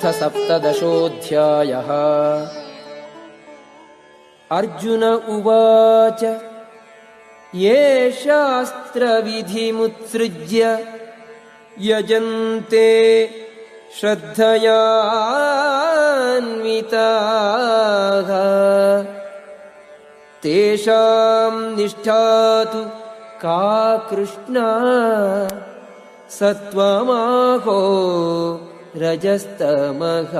अथ सप्तदशोऽध्यायः। अर्जुन उवाच ये शास्त्रविधिमुत्सृज्य यजन्ते श्रद्धयान्विताः। तेषां निष्ठा तु का कृष्णा? सत्त्वमाहो രജസ്തമഹ.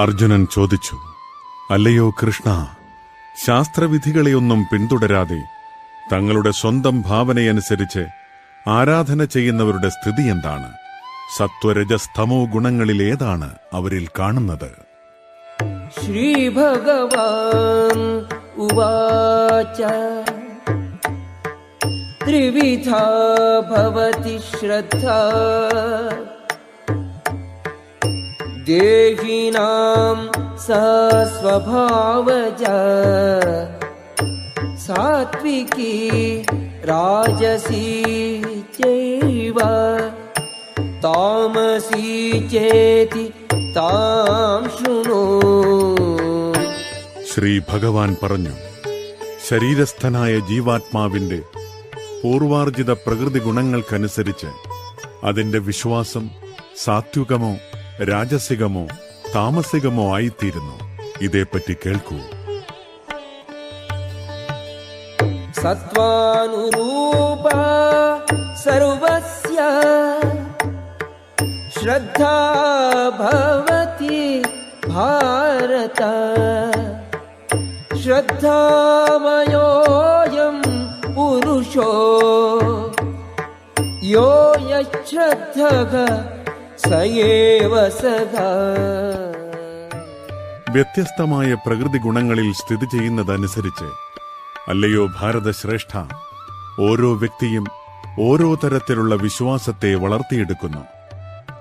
അർജുനൻ ചോദിച്ചു അല്ലയോ കൃഷ്ണ ശാസ്ത്രവിധികളെയൊന്നും പിന്തുടരാതെ തങ്ങളുടെ സ്വന്തം ഭാവനയനുസരിച്ച് ആരാധന ചെയ്യുന്നവരുടെ സ്ഥിതി എന്താണ്? സത്വരജസ്തമോ ഗുണങ്ങളിലേതാണ് അവരിൽ കാണുന്നത്? ശ്രീ ഭഗവാൻ ത്രിവിധ ഭവതി ശ്രദ്ധ. देहिनां सा स्वभावजा सात्विकी राजसी चैव तामसी चेति तां शृणु ശ്രീ ഭഗവാൻ പറഞ്ഞു ശരീരസ്ഥനായ ജീവാത്മാവിന്റെ പൂർവാർജിത പ്രകൃതി ഗുണങ്ങൾക്കനുസരിച്ച് അതിന്റെ വിശ്വാസം സാത്വികമോ രാജസികമോ താമസികമോ ആയിത്തീരുന്നു. ഇതേപ്പറ്റി കേൾക്കൂ. സത്വാനുരൂപ സർവസ്യ ശ്രദ്ധാ ഭവതി ഭാരത ശ്രദ്ധാമയോയം പുരുഷോ യോ യശ്രദ്ധ വ്യത്യസ്തമായ പ്രകൃതി ഗുണങ്ങളിൽ സ്ഥിതി ചെയ്യുന്നതനുസരിച്ച് അല്ലയോ ഭാരത ശ്രേഷ്ഠ ഓരോ വ്യക്തിയും ഓരോ തരത്തിലുള്ള വിശ്വാസത്തെ വളർത്തിയെടുക്കുന്നു.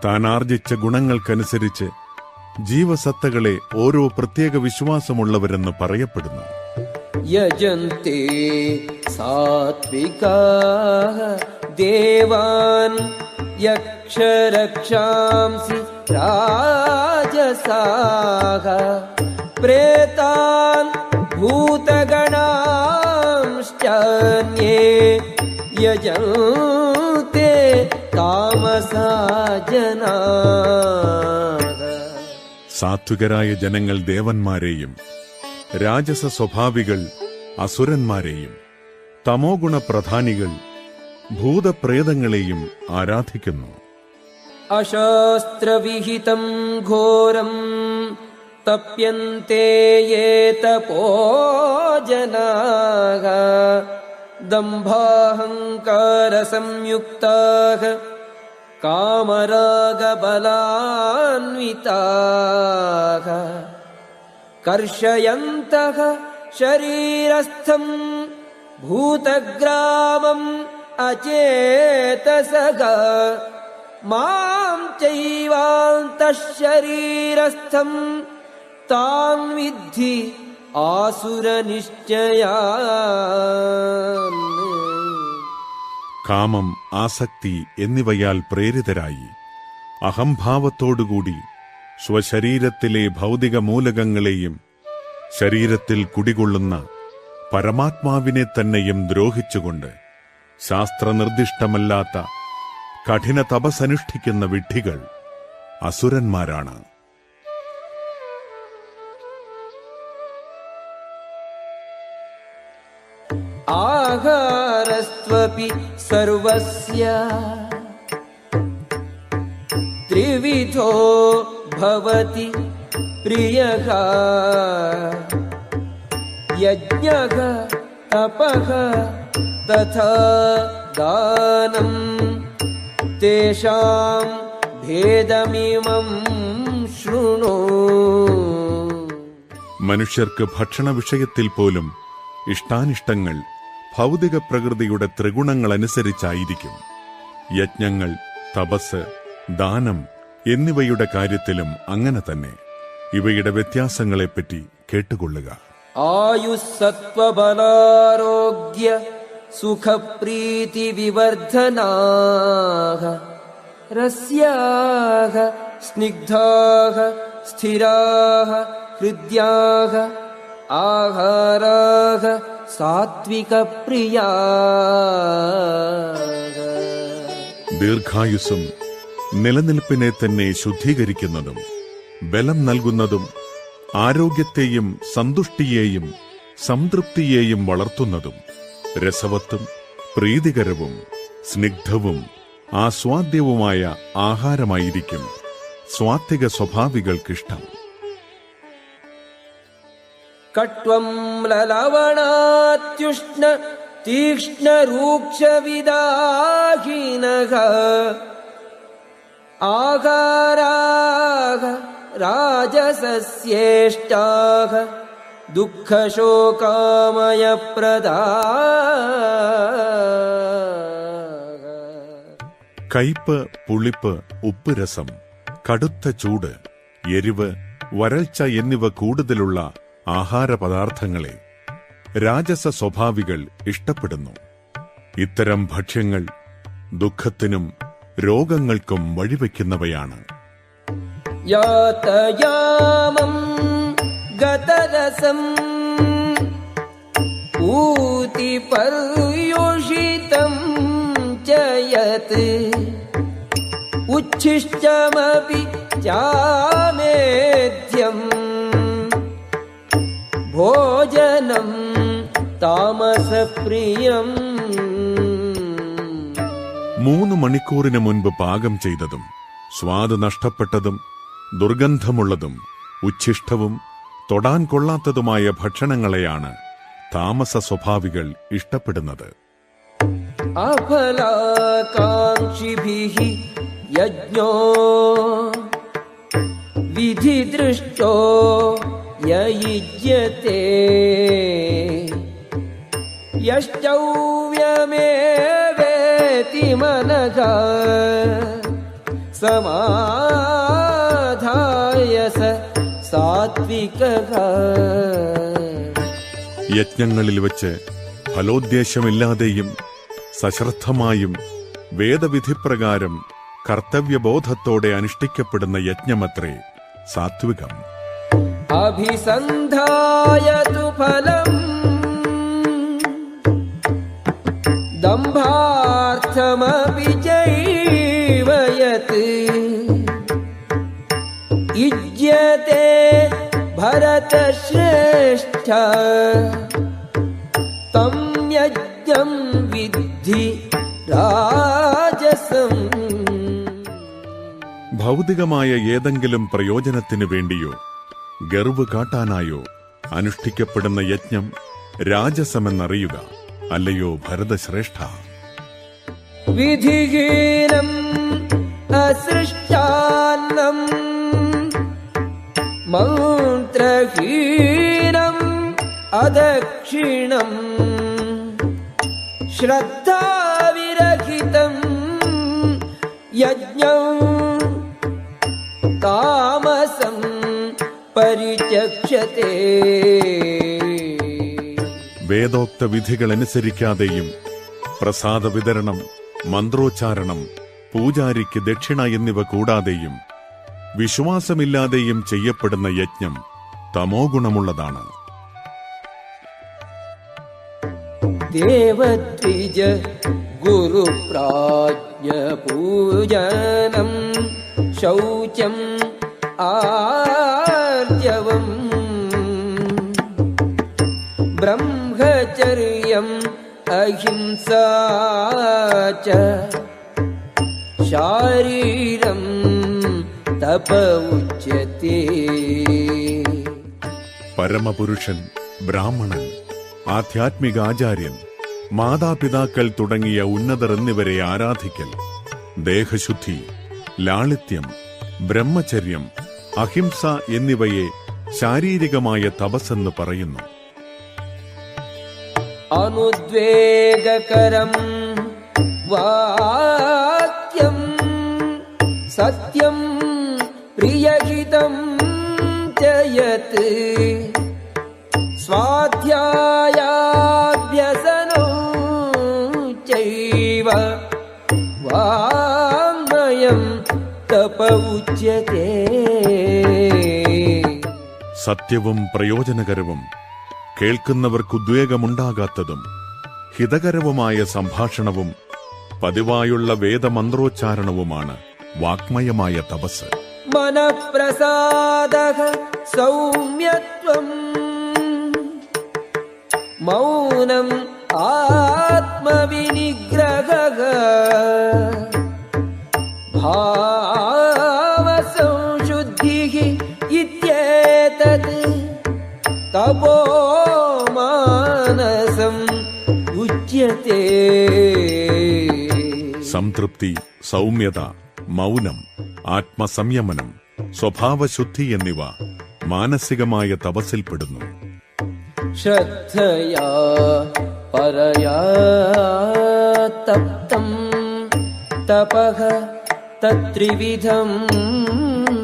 താൻ ആർജിച്ച ഗുണങ്ങൾക്കനുസരിച്ച് ജീവസത്തകളെ ഓരോ പ്രത്യേക വിശ്വാസമുള്ളവരെന്ന് പറയപ്പെടുന്നു. യജന്തി സാത്വിക ദേവാൻ यक्षरक्षांसि राजसाः प्रेतान् भूतगणांश्चान्ये यजन्ते तामसा जनाः സാത്വികരായ ജനങ്ങൾ ദേവന്മാരെയും രാജസ സ്വഭാവികൾ അസുരന്മാരെയും തമോ ഗുണപ്രധാനികൾ ഭൂതപ്രേതങ്ങളെയും ആരാധിക്കുന്നു अशास्त्रविहितं घोरं तप्यन्ते ये तपो जनाः दम्भाहङ्कारसंयुक्ताः कामरागबलान्विताः। कर्षयन्तः शरीरस्थम् भूतग्रामम् अचेतसः മാം ചൈവാന്തശരീരസ്ഥം താൻ വിദ്ധി ആസുരനിശ്ചയ കാമം ആസക്തി എന്നിവയാൽ പ്രേരിതരായി. അഹംഭാവത്തോടുകൂടി സ്വശരീരത്തിലെ ഭൗതിക മൂലകങ്ങളെയും ശരീരത്തിൽ കുടികൊള്ളുന്ന പരമാത്മാവിനെ തന്നെയും ദ്രോഹിച്ചുകൊണ്ട് ശാസ്ത്രനിർദ്ദിഷ്ടമല്ലാത്ത കഠിന തപസനുഷ്ഠിക്കുന്ന വിഡ്ഢികൾ അസുരന്മാരാണ്. ആഹാരസ്വപി സർവസ്യ ത്രിവിധോ ഭവതി പ്രിയ യജ്ഞ തപ തഥാ ദാനം तेषां भेदमिमं शृणु മനുഷ്യർക്ക് ഭക്ഷണ വിഷയത്തിൽ പോലും ഇഷ്ടാനിഷ്ടങ്ങൾ ഭൗതിക പ്രകൃതിയുടെ ത്രിഗുണങ്ങൾ അനുസരിച്ചായിരിക്കും യജ്ഞങ്ങൾ തപസ് ദാനം എന്നിവയുടെ കാര്യത്തിലും അങ്ങനെ തന്നെ ഇവയുടെ വ്യത്യാസങ്ങളെപ്പറ്റി കേട്ടുകൊള്ളുക आयुःसत्त्वबलारोग्य सुखप्रीतिविवर्धनाः रस्याः स्निग्धाः स्थिराः हृद्याः आहाराः सात्विकप्रियाः ദീർഘായുസ്സും നിലനിൽപ്പിനെ തന്നെ ശുദ്ധീകരിക്കുന്നതും ബലം നൽകുന്നതും ആരോഗ്യത്തെയും സന്തുഷ്ടിയെയും സംതൃപ്തിയെയും വളർത്തുന്നതും രസവത്തും പ്രീതികരവും സ്നിഗ്ധവും ആസ്വാദ്യവുമായ ആഹാരമായിരിക്കും സ്വാത്വിക സ്വഭാവികൾക്കിഷ്ടം കട്വം ലലവണാത്യുഷ്ണ തീക്ഷ്ണരൂക്ഷവിദാഹീനക ആകാരാഹ രാജസസ്യേഷ്ടാഹ ദുഃഖശോകാമയപ്രദാ കയ്പ് പുളിപ്പ് ഉപ്പ് രസം കടുത്ത ചൂട് എരിവ് വരൾച്ച എന്നിവ കൂടുതലുള്ള ആഹാരപദാർത്ഥങ്ങളെ രാജസ സ്വഭാവികൾ ഇഷ്ടപ്പെടുന്നു. ഇത്തരം ഭക്ഷ്യങ്ങൾ ദുഃഖത്തിനും രോഗങ്ങൾക്കും വഴിവെക്കുന്നവയാണ്. യാതയാമം गतरसम् ऊतिपर्युषितम् च यत् उच्छिष्टमपि चामेध्यम् भोजनम् तामसप्रियम् മൂന്ന് മണിക്കൂറിന് മുൻപ് പാകം ചെയ്തതും സ്വാദ് നഷ്ടപ്പെട്ടതും ദുർഗന്ധമുള്ളതും ഉച്ഛിഷ്ടവും തൊടാൻ കൊള്ളാത്തതുമായ ഭക്ഷണങ്ങളെയാണ് താമസ സ്വഭാവികൾ ഇഷ്ടപ്പെടുന്നത്. യജ്ഞോ വിധിദൃഷ്ടോ യശ്ചൗവ്യമേവേതി മനഃ സമാ സാത്വികഃ യജ്ഞങ്ങളിൽ വച്ച് ഫലോദ്ദേശമില്ലാതെയും സശ്രദ്ധമായും വേദവിധിപ്രകാരം കർത്തവ്യബോധത്തോടെ അനുഷ്ഠിക്കപ്പെടുന്ന യജ്ഞമത്രേ സാത്വികം. അഭിസന്ധായതു ഫലം. ദംഭാർത്ഥമപി चैव यत् युज्यते भरतश्रेष्ठ तं यज्ञं विद्धि राजसम् ഭൗതികമായ ഏതെങ്കിലും പ്രയോജനത്തിനു വേണ്ടിയോ ഗർവ് കാട്ടാനായോ അനുഷ്ഠിക്കപ്പെടുന്ന യജ്ഞം രാജസമെന്നറിയുക അല്ലയോ ഭരതശ്രേഷ്ഠ विधिहीनम् असृष्टान्नम् മന്ത്രഹീനം അദക്ഷിണം ശ്രദ്ധാവിരഹിതം യജ്ഞം താമസം പരിചക്ഷത്തെ വേദോക്ത വിധികൾ അനുസരിക്കാതെയും പ്രസാദ വിതരണം മന്ത്രോച്ചാരണം പൂജാരിക്ക് ദക്ഷിണ എന്നിവ കൂടാതെയും വിശ്വാസമില്ലാതെയും ചെയ്യപ്പെടുന്ന യജ്ഞം തമോ ഗുണമുള്ളതാണ്. ദേവത്രിജ പൂജനം ബ്രഹ്മചര്യം അഹിംസ ശാരീരം തപ ഉച്ചത്തെ പരമപുരുഷൻ ബ്രാഹ്മണൻ ആധ്യാത്മികാചാര്യൻ മാതാപിതാക്കൾ തുടങ്ങിയ ഉന്നതർ എന്നിവരെ ആരാധിക്കൽ. ദേഹശുദ്ധി ലാളിത്യം ബ്രഹ്മചര്യം അഹിംസ എന്നിവയെ ശാരീരികമായ തപസ്സെന്ന് പറയുന്നു. അനുദ്വേഗകരം വാക്യം സത്യം प्रियहितम् च यत् स्वाध्यायाभ्यसनो चैव वाङ्मयम् तप उच्यते സത്യവും പ്രയോജനകരവും കേൾക്കുന്നവർക്ക് ഉദ്വേഗമുണ്ടാകാത്തതും ഹിതകരവുമായ സംഭാഷണവും പതിവായുള്ള വേദമന്ത്രോച്ചാരണവുമാണ് വാഗ്മയമായ തപസ് मनःप्रसादः सौम्यत्वम् मौनम् आत्मविनिग्रहः भावसंशुद्धिः इत्येतत् तपो मानसम् उच्यते സംതൃപ്തി സൗമ്യത മൗനം ആത്മസംയമനം സ്വഭാവശുദ്ധി എന്നിവ മാനസികമായ തപസ്സിൽപ്പെടുന്നു श्रद्धया परया तप्तम् तपः तत्त्रिविधम्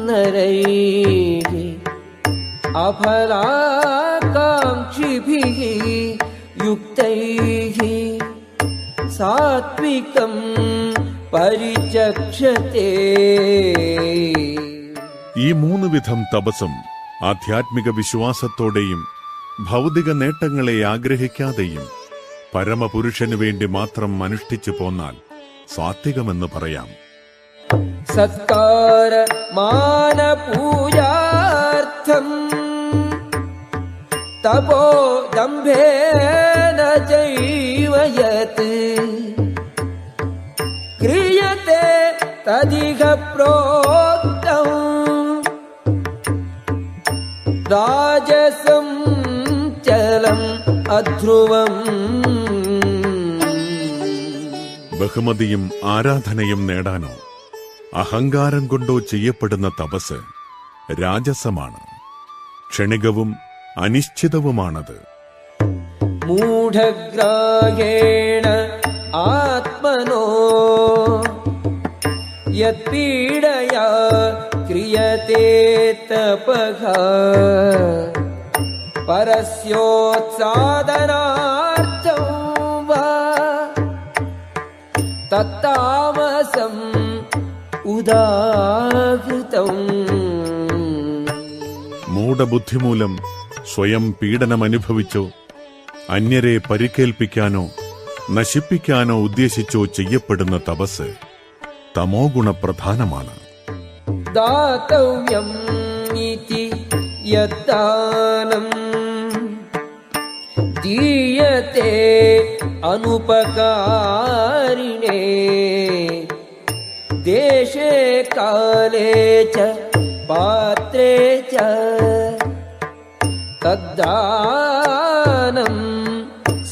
नरैः अफलाकाङ्क्षिभिः युक्तैः सात्विकम् ഈ മൂന്ന് വിധം തപസം ആധ്യാത്മിക വിശ്വാസത്തോടെയും ഭൗതിക നേട്ടങ്ങളെ ആഗ്രഹിക്കാതെയും പരമപുരുഷനു വേണ്ടി മാത്രം അനുഷ്ഠിച്ചു പോന്നാൽ സാത്വികമെന്ന് പറയാം. സത്കാര മാനപൂജാർത്ഥം തപോ ദംഭേന ചൈവയത്ത് क्रियते तदिह प्रोक्तम् राजसं चलम् अध्रुवम् ബഹുമതിയും ആരാധനയും നേടാനോ അഹങ്കാരം കൊണ്ടോ ചെയ്യപ്പെടുന്ന തപസ് രാജസമാണ് ക്ഷണികവും അനിശ്ചിതവുമാണത് मूढग्राहेण आत्मनो यत्पीडया क्रियते तपः परस्योत्सादनार्थं वा तत्तामसम् उदाहृतम् മൂഢബുദ്ധി മൂലം സ്വയം പീഡനമനുഭവിച്ചോ അന്യരെ പരിക്കേൽപ്പിക്കാനോ നശിപ്പിക്കാനോ ഉദ്ദേശിച്ചോ ചെയ്യപ്പെടുന്ന തപസ് തമോ ഗുണപ്രധാനമാണ്. ദാതവ്യം അനുപകാരിണേ. ദേശേ പാത്രേ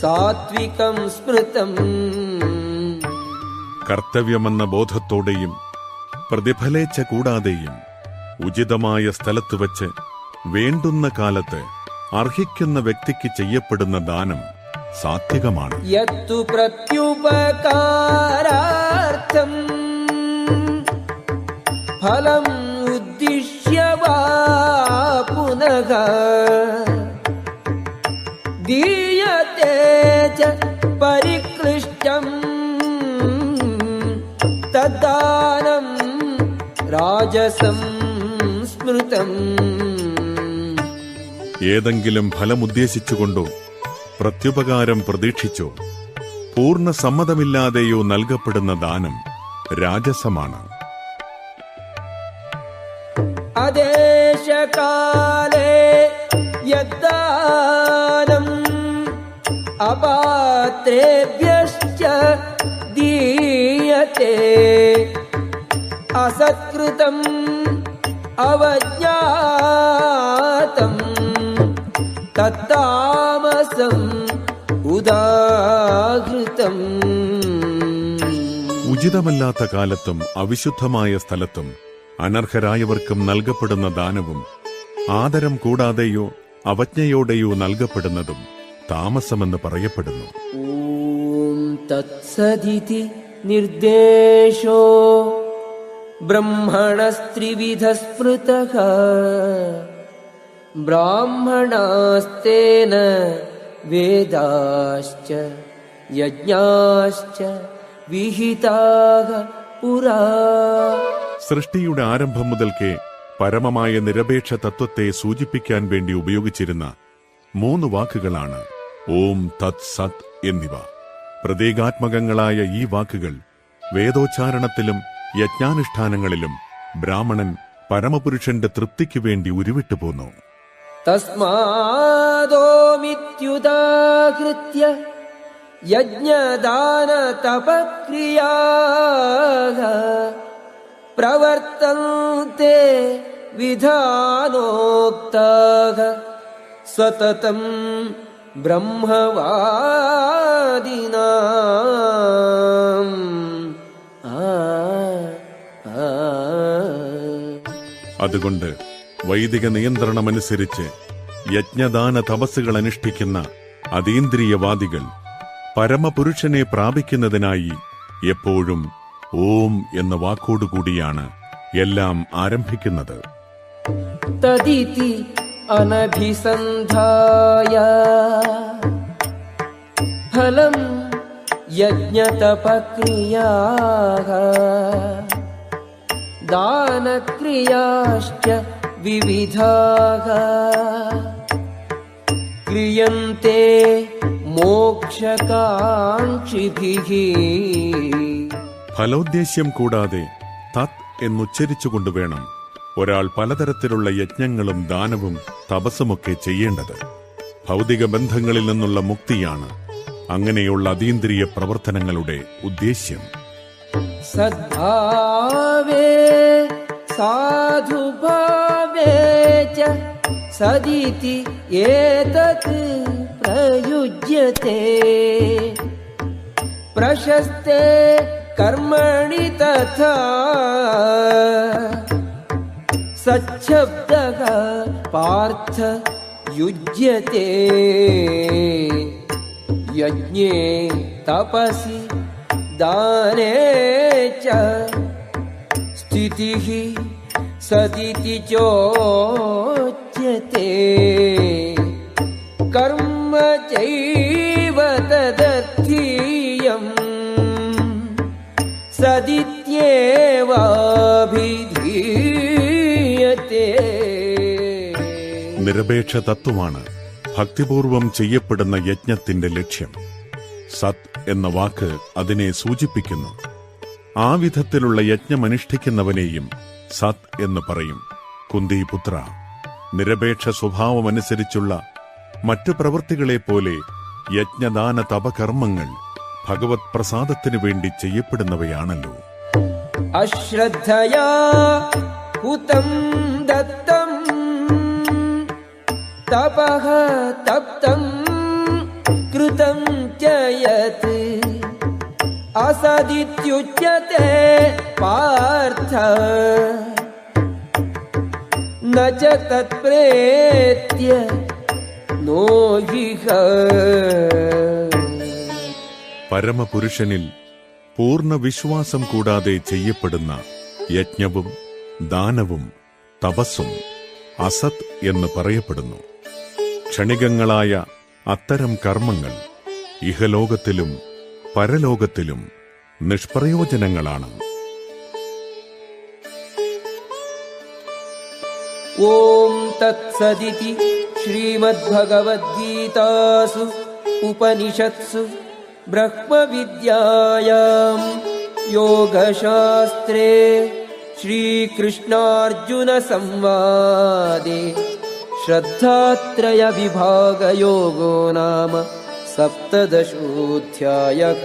സാത്വികം സ്മൃതം. കർത്തവ്യമെന്ന ബോധത്തോടെയും പ്രതിഫലേച്ച കൂടാതെയും ഉചിതമായ സ്ഥലത്ത് വച്ച് വേണ്ടുന്ന കാലത്ത് അർഹിക്കുന്ന വ്യക്തിക്ക് ചെയ്യപ്പെടുന്ന ദാനം സാത്വികമാണ്. യത്തു പ്രത്യുപകാരാർത്ഥം. ഫലം ഉദ്ദിശ്യ പുനഃ. ദീ च परिक्लिष्टम् तद्दानम् राजसं स्मृतम् ഏതെങ്കിലും ഫലമുദ്ദേശിച്ചുകൊണ്ടോ പ്രത്യുപകാരം പ്രതീക്ഷിച്ചോ പൂർണ്ണ സമ്മതമില്ലാതെയോ നൽകപ്പെടുന്ന ദാനം രാജസമാണ് अदेशकाले यद्दानम् अपात्रेभ्यश्च दीयते असत्कृतम् अवज्ञातम् तत्तामसम् उदाहृतम् ഉചിതമല്ലാത്ത കാലത്തും അവിശുദ്ധമായ സ്ഥലത്തും അനർഹരായവർക്കും നൽകപ്പെടുന്ന ദാനവും ആദരം കൂടാതെയോ അവജ്ഞയോടെയോ നൽകപ്പെടുന്നതും താമസമെന്ന് പറയപ്പെടുന്നു. ഓം തത്സതിഥി നിർദ്ദേശോ ബ്രഹ്മണസ്ത്രിവിധ സ്മൃത ബ്രാഹ്മണാസ്തേന വേദാശ്ച യജ്ഞാശ്ച വിഹിതാഹ പുരാ. സൃഷ്ടിയുടെ ആരംഭം മുതൽക്കേ പരമമായ നിരപേക്ഷ തത്വത്തെ സൂചിപ്പിക്കാൻ വേണ്ടി ഉപയോഗിച്ചിരുന്ന മൂന്ന് വാക്കുകളാണ് ഓം തത് സത് എന്നിവ. പ്രതീകാത്മകങ്ങളായ ഈ വാക്കുകൾ വേദോച്ചാരണത്തിലും യജ്ഞാനുഷ്ഠാനങ്ങളിലും ബ്രാഹ്മണൻ പരമപുരുഷന്റെ തൃപ്തിക്കു വേണ്ടി ഉരുവിട്ടു പോന്നു. തസ്മാദോമിത്യുദാകൃത്യ യജ്ഞദാന തപക്രിയ പ്രവർത്തന്തെ വിധാനോക്ത സതതം आ, आ. അതുകൊണ്ട് വൈദിക നിയന്ത്രണമനുസരിച്ച് യജ്ഞദാന തപസ്സുകൾ അനുഷ്ഠിക്കുന്ന അതീന്ദ്രിയവാദികൾ പരമപുരുഷനെ പ്രാപിക്കുന്നതിനായി എപ്പോഴും ഓം എന്ന വാക്കോടുകൂടിയാണ് എല്ലാം ആരംഭിക്കുന്നത് तदिति अनभिसन्धाय फलम् यज्ञतपक्रियाः दानक्रियाश्च विविधाः क्रियन्ते मोक्षकाङ्क्षिभिः ഫലോദ്ദേശ്യം കൂടാതെ തത് എന്നുച്ചരിച്ചുകൊണ്ട് വേണം ഒരാൾ പലതരത്തിലുള്ള യജ്ഞങ്ങളും ദാനവും തപസ്സുമൊക്കെ ചെയ്യേണ്ടത്. ഭൗതിക ബന്ധങ്ങളിൽ നിന്നുള്ള മുക്തിയാണ് അങ്ങനെയുള്ള അതീന്ദ്രിയ പ്രവർത്തനങ്ങളുടെ ഉദ്ദേശ്യം. സദ്ഭാവേ സാധുഭാവേ പ്രശസ്തേ കർമ്മണി തഥാ सच्छब्दः पार्थ युज्यते यज्ञे तपसि दाने च स्थितिः सदिति चोच्यते कर्म चैव तदर्थीयम् सदित्येवाभिधीयते നിരപേക്ഷ തത്വമാണ് ഭക്തിപൂർവം ചെയ്യപ്പെടുന്ന യജ്ഞത്തിന്റെ ലക്ഷ്യം. സത് എന്ന വാക്ക് അതിനെ സൂചിപ്പിക്കുന്നു. ആ വിധത്തിലുള്ള യജ്ഞമനുഷ്ഠിക്കുന്നവനെയും സത് എന്ന് പറയും. കുന്തിപുത്ര നിരപേക്ഷ സ്വഭാവമനുസരിച്ചുള്ള മറ്റു പ്രവൃത്തികളെപ്പോലെ യജ്ഞദാന തപകർമ്മങ്ങൾ ഭഗവത് പ്രസാദത്തിനു വേണ്ടി ചെയ്യപ്പെടുന്നവയാണല്ലോ. അശ്രദ്ധയാ तपः तप्तम् कृतं च यत् असदित्युच्यते पार्थ न च तत्प्रेत्य नो ह्यः പരമപുരുഷനിൽ പൂർണ്ണ വിശ്വാസം കൂടാതെ ചെയ്യപ്പെടുന്ന യജ്ഞവും ദാനവും തപസ്സും അസത് എന്ന് പറയപ്പെടുന്നു ക്ഷണികങ്ങളായ അത്തരം കർമ്മങ്ങൾ ഇഹലോകത്തിലും പരലോകത്തിലും നിഷ്പ്രയോജനങ്ങളാണ് ॐ तत्सदिति श्रीमद्भगवद्गीतासु उपनिषत्सु ब्रह्मविद्यायाम् योगशास्त्रे श्रीकृष्णार्जुनसंवादे श्रद्धात्रयविभागयोगो नाम सप्तदशोऽध्यायः